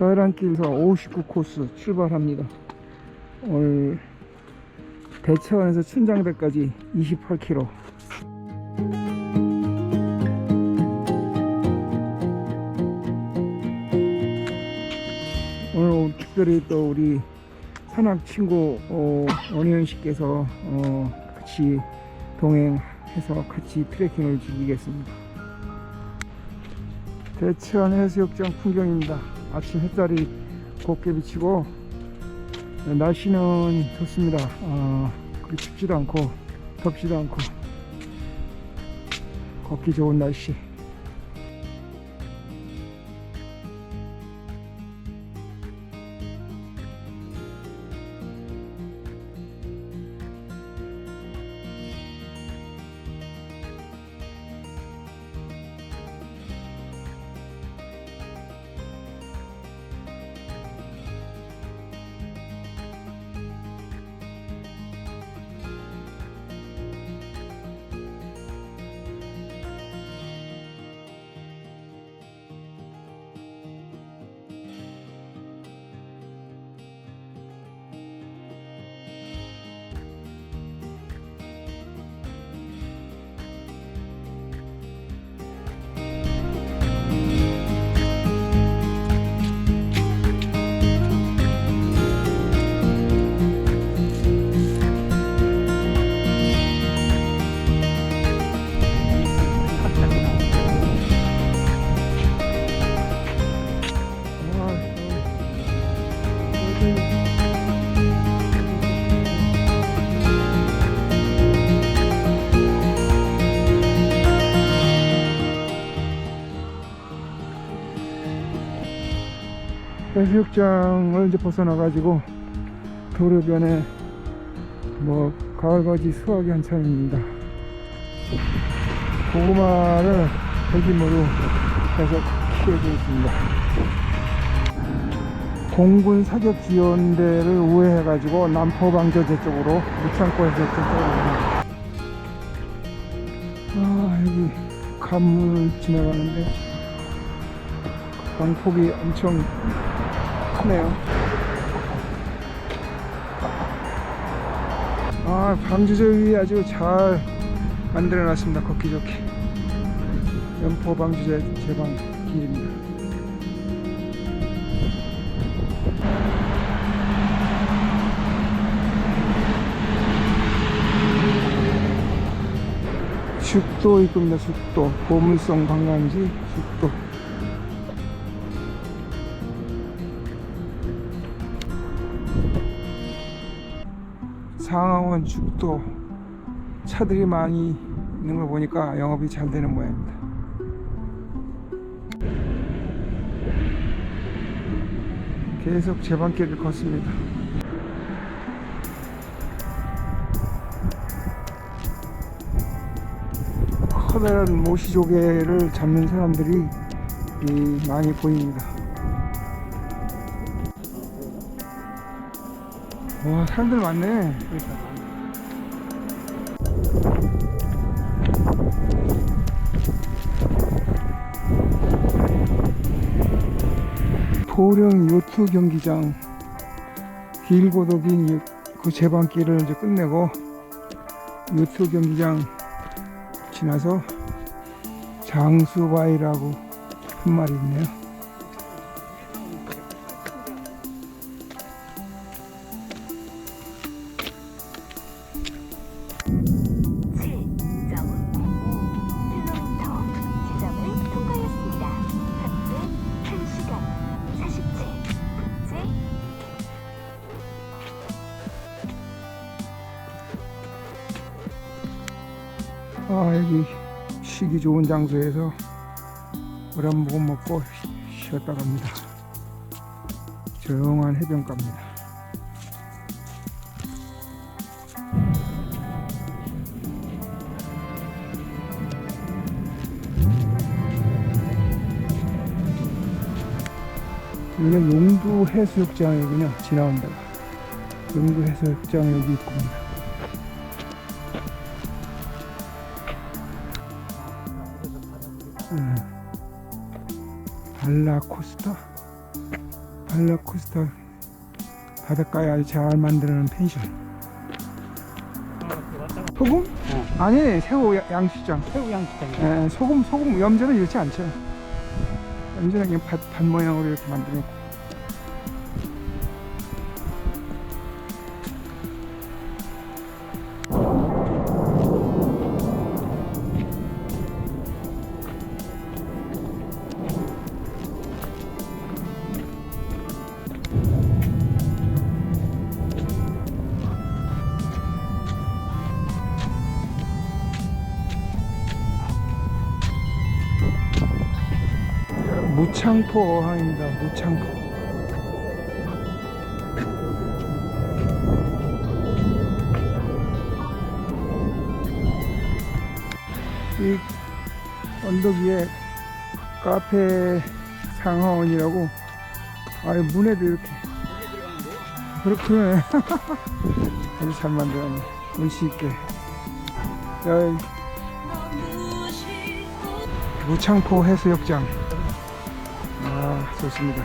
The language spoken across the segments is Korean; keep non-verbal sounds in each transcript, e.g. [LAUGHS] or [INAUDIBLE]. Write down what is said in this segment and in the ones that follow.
서해안길에서 59코스 출발합니다. 오늘 대천에서 춘장대까지 28km. 오늘 특별히 또 우리 산악 친구 어, 원효연 씨께서 어, 같이 동행해서 같이 트레킹을 즐기겠습니다. 대천 해수욕장 풍경입니다. 아침 햇살이 곱게 비치고 날씨는 좋습니다. 어, 그리 춥지도 않고 덥지도 않고 걷기 좋은 날씨. 해수욕장을 이제 벗어나가지고 도로변에 뭐 가을가지 수확이 한참입니다. 고구마를 대규모로 계속 키워주고 있습니다. 공군 사격 지원대를 우회해가지고 남포방저제 쪽으로 무창고 해수욕장 쪽으로. 아 여기 간물 지나가는데 강폭이 엄청 크네요. 아, 방주제위 아주 잘 만들어 놨습니다. 걷기 좋게. 연포 방주제 제방 길입니다. 죽도 입구입니다. 죽도. 보물성 관광지 죽도. 상하원 죽도 차들이 많이 있는 걸 보니까 영업이 잘 되는 모양입니다. 계속 제방길을 걷습니다. 커다란 모시조개를 잡는 사람들이 이, 많이 보입니다. 와 사람들 많네. 도령 요트 경기장 길고도 긴 그 제방길을 이제 끝내고 요트 경기장 지나서 장수바위라고 한 말이 있네요 쉬기 좋은 장소에서 물 한 모금 먹고 쉬- 쉬었다 갑니다. 조용한 해변가입니다. 여기는 용두 해수욕장이군요. 지나온 데가. 용두 해수욕장 여기 있군요 발라코스타 발라코스타 바닷가에 아주 잘 만드는 펜션. 소금? 아니 새우 야- 양식장. 새우 양식장이요. 에, 소금 소금 염전은 이렇지 않죠. 염전은 그냥 밭, 밭 모양으로 이렇게 만들어놓고. 무창포. 이 언덕 위에 카페 상하원이라고 아유 문에도 이렇게 그렇구나 [LAUGHS] 아주 잘 만들었네 운치 있게 야, 무창포 해수욕장 아 좋습니다.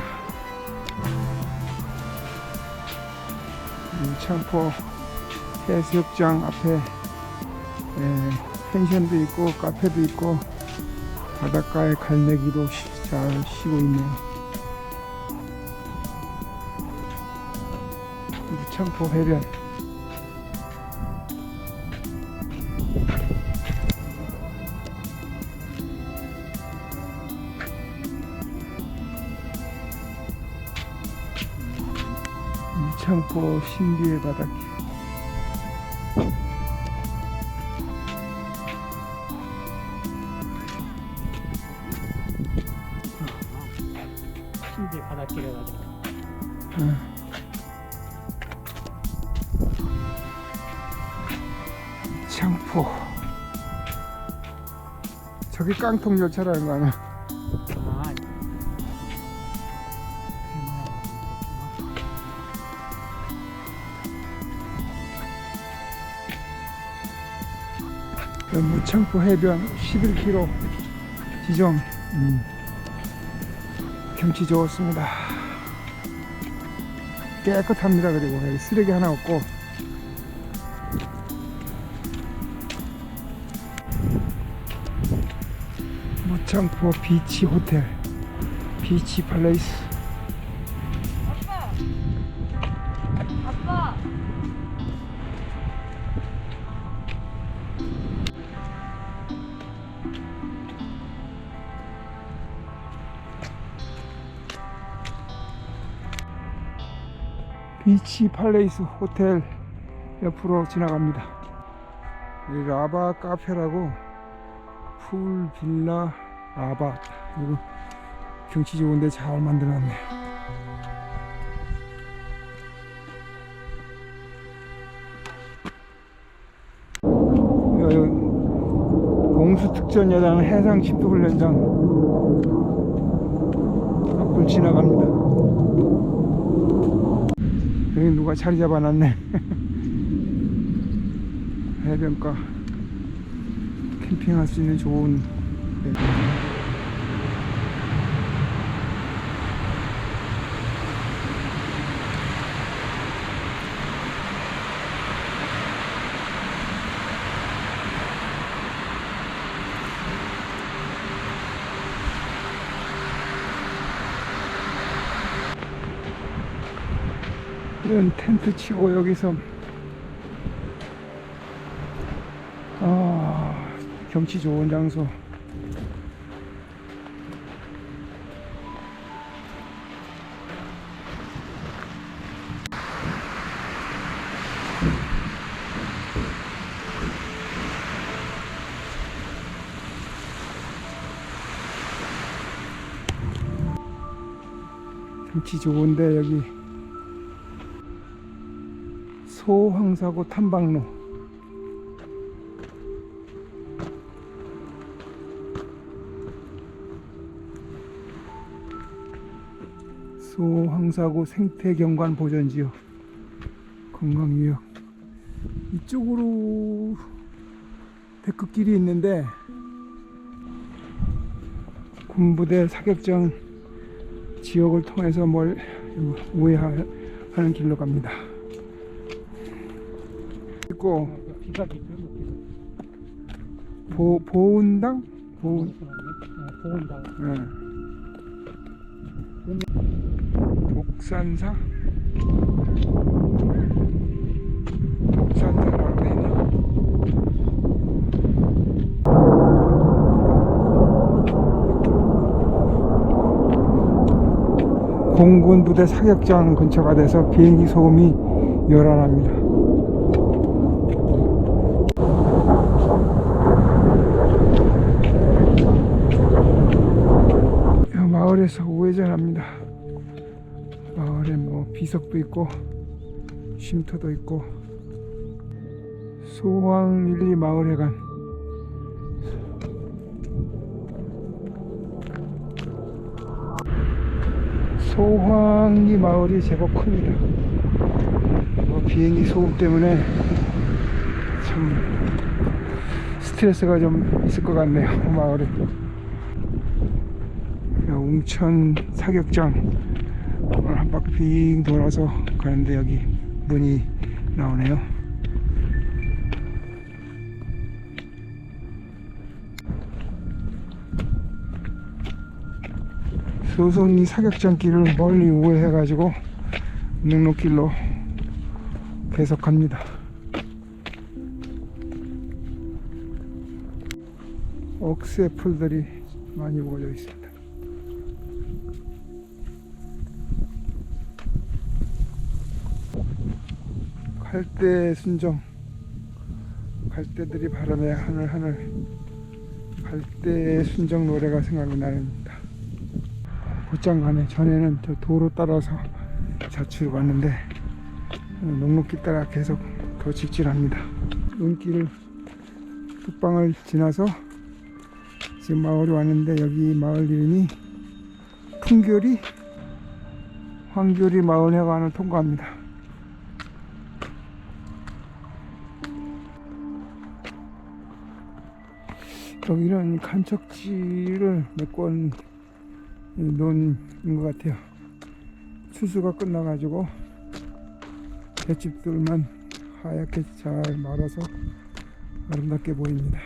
무창포 해수욕장 앞에 예, 펜션도 있고 카페도 있고 바닷가에 갈매기도 쉬- 잘 쉬고 있네요. 무창포 해변 무창포 신비의 바닷길 신비 바닷길에 가지고. 창포 저기 깡통 열차라는 거 아니야? 아, 무창포 해변 11km 지점 음, 경치 좋습니다. 깨끗합니다. 그리고 여기 쓰레기 하나 없고. 무창포 비치 호텔 비치 팔레이스 비치 팔레이스 호텔 옆으로 지나갑니다. 여기 라바 카페라고 풀 빌라 라바 이거 경치 좋은데 잘 만들어놨네요. 여기 공수특전 여단 해상 침투훈련장 앞을 지나갑니다. 여기 누가 자리 잡아놨네. [LAUGHS] 해변가 캠핑할 수 있는 좋은 이런 텐트 치고 여기서. 아 경치 좋은 장소. 경치 좋은데 여기 소황사고 탐방로 소황사고 생태경관 보전지역 관광유역 이쪽으로 데크길이 있는데 군부대 사격장 지역을 통해서 뭘 우회하는 길로 갑니다. 있고. 보, 보은당? 보은, 보온다. 예. 독산사? 독산사라고 돼 있나? 공군 부대 사격장 근처가 돼서 비행기 소음이 요란합니다. 이 마을에서 우 회전합니다. 마을에 뭐 비석도 있고 쉼터도 있고 1, 2 마을회관 소황리 마을이 제법 큽니다. 뭐 비행기 소음 때문에 참 스트레스가 좀 있을 것 같네요. 마을에. 웅천 사격장 오늘 한 바퀴 빙 돌아서 가는데 여기 문이 나오네요. 소송리 사격장 길을 멀리 우회해 가지고 능로길로 계속 갑니다. 억새 풀들이 많이 모여 있습니다. 갈대 순정 갈대들이 바람에 하늘 하늘 갈대 순정 노래가 생각이 나는다. 곧장 가네 전에는 저 도로 따라서 자취를 어, 녹록길 따라 계속 더 직진합니다. 눈길 뚝방을 지나서 지금 마을에 왔는데 여기 마을 이름이 풍교리? 황교리 마을회관을 통과합니다 여기는 간척지를 몇 권 놓은 것 같아요. 추수가 끝나가지고 볏집들만 하얗게 잘 말아서 아름답게 보입니다.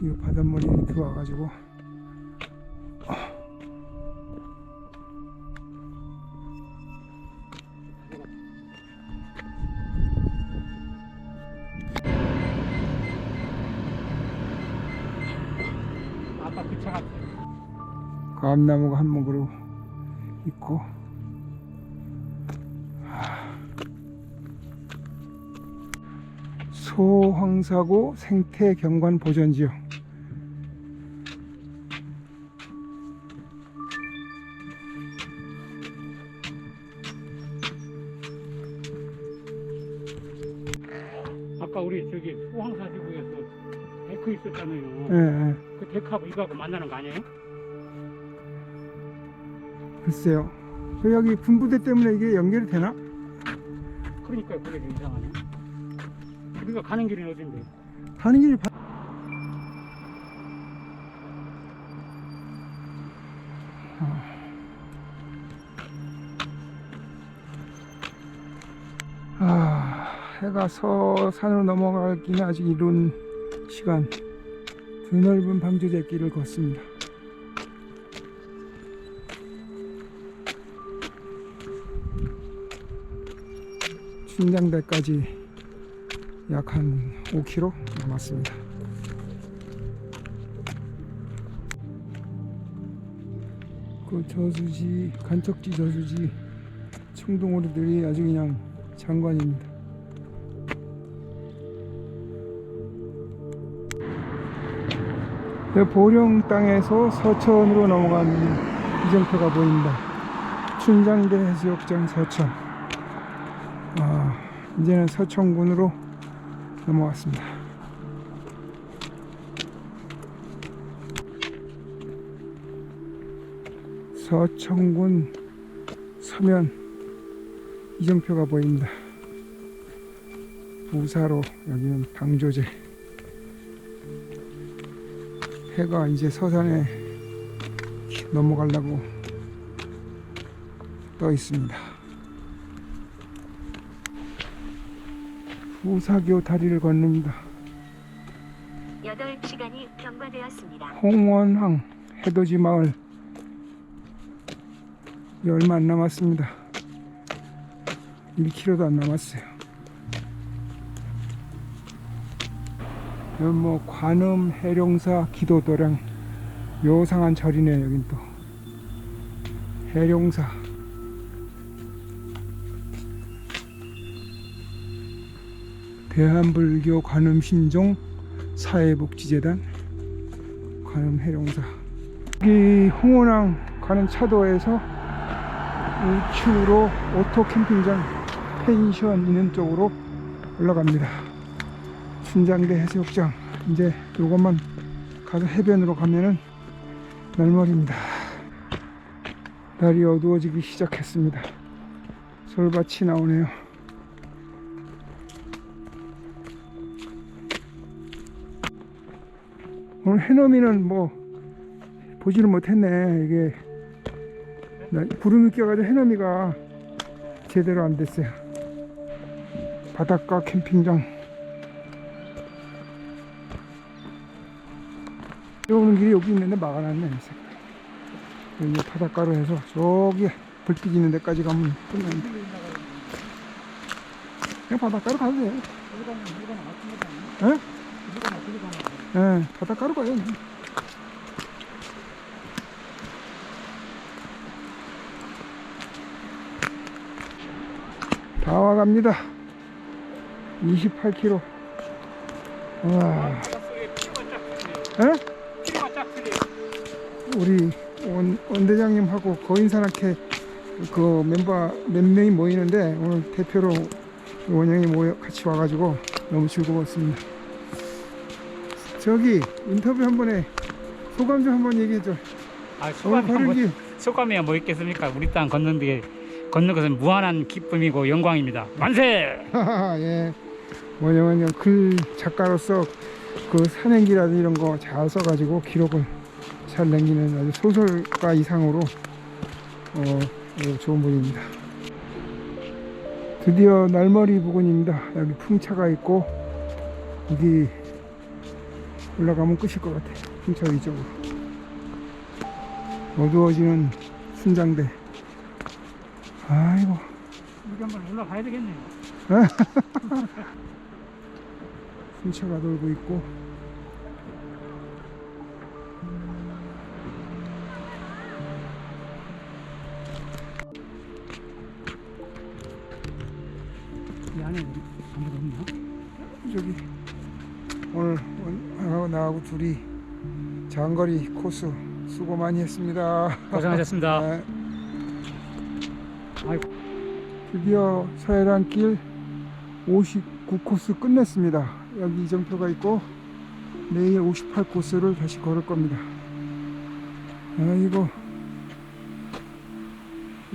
이 바닷물이 들어와가지고 아까 그 차가 감나무가 한 목으로 있고 하. 소황사고 생태 경관 보전 지역 그 이거하고 만나는 거 아니에요? 글쎄요 그 여기 군부대 때문에 이게 연결이 되나? 그러니까 그게 좀 이상하네. 우리가 가는 길은 어딘데? 가는 길이 바... 아, 해가 서산으로 넘어가기는 아직 이른 시간 드넓은 방조제길을 걷습니다. 춘장대까지 약 한 5km 남았습니다. 그 저수지, 간척지 저수지 청동오리들이 아주 그냥 장관입니다. 보령 땅에서 서천으로 넘어가는 이정표가 보입니다. 춘장대 해수욕장 서천. 아, 이제는 서천군으로 넘어왔습니다. 서천군 서면 이정표가 보입니다. 부사로 여기는 방조제 해가 이제 서산에 넘어가려고 떠 있습니다. 부사교 다리를 건넙니다 8시간이 경과되었습니다. 홍원항 해돋이 마을. 이 얼마 안 남았습니다. 1km도 안 남았어요 뭐 관음 해룡사 기도도량 요상한 절이네 여긴 또. 해룡사. 대한불교 관음신종 사회복지재단 관음 해룡사. 여기 홍원항 가는 차도에서 우측으로 오토 캠핑장 펜션 있는 쪽으로 올라갑니다 순장대 해수욕장 이제 요것만 가서 해변으로 가면은 날머리입니다. 날이 어두워지기 시작했습니다. 솔밭이 나오네요. 오늘 해넘이는 뭐 보지를 못했네. 이게 나 구름이 껴가지고 해넘이가 제대로 안 됐어요. 바닷가 캠핑장 오는 길이 여기 있는데 막아놨네. 여기 바닷가로 해서 저기 불빛 있는 데까지 가면 끝나는데 그냥 바닷가로 가도 돼요 예? 예, 바닷가로 가요. 다 와갑니다. 28km. 와, 예? 우리 원, 원 대장님하고 거인산악회 그 멤버 몇 명이 모이는데 오늘 대표로 원영이 모여 같이 와가지고 너무 즐거웠습니다. 저기 인터뷰 한 번에 소감 좀 한번 얘기해 줘. 아, 오늘 소감이 뭐, 소감이야 뭐 있겠습니까? 우리 땅 걷는 게 걷는 것은 무한한 기쁨이고 영광입니다. 만세! 예. 원영은 글 작가로서 그 산행기라든지 이런 거 잘 써가지고 기록을 잘 남기는 아주 소설가 이상으로 어, 예, 좋은 분입니다. 드디어 날머리 부근입니다. 여기 풍차가 있고 여기 올라가면 끝일 것 같아. 풍차 위쪽으로. 어두워지는 순장대. 아이고. 우리 한번 올라가야 되겠네요. [LAUGHS] 풍차가 돌고 있고 오늘 원하고 나하고 둘이 장거리 코스 수고 많이 했습니다. 고생하셨습니다. [LAUGHS] 네. 드디어 서해란길 59코스 끝냈습니다. 여기 이정표가 있고 내일 58코스를 다시 걸을 겁니다. 아이고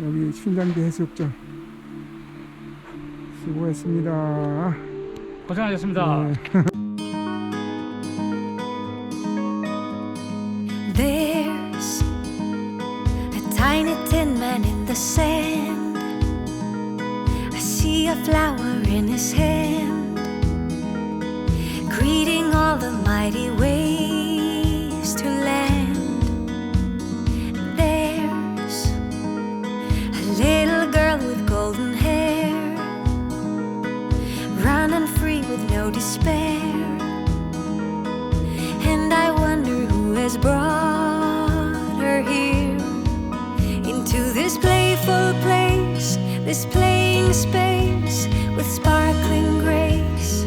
여기 춘장대 해수욕장 수고했습니다. 고생하셨습니다. 네. [LAUGHS] a flower in his hand, greeting all the mighty waves to land. There's a little girl with golden hair, running free with no despair. And I wonder who has brought her here into this playful place, this playing space sparkling grace.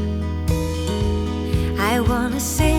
I wanna sing,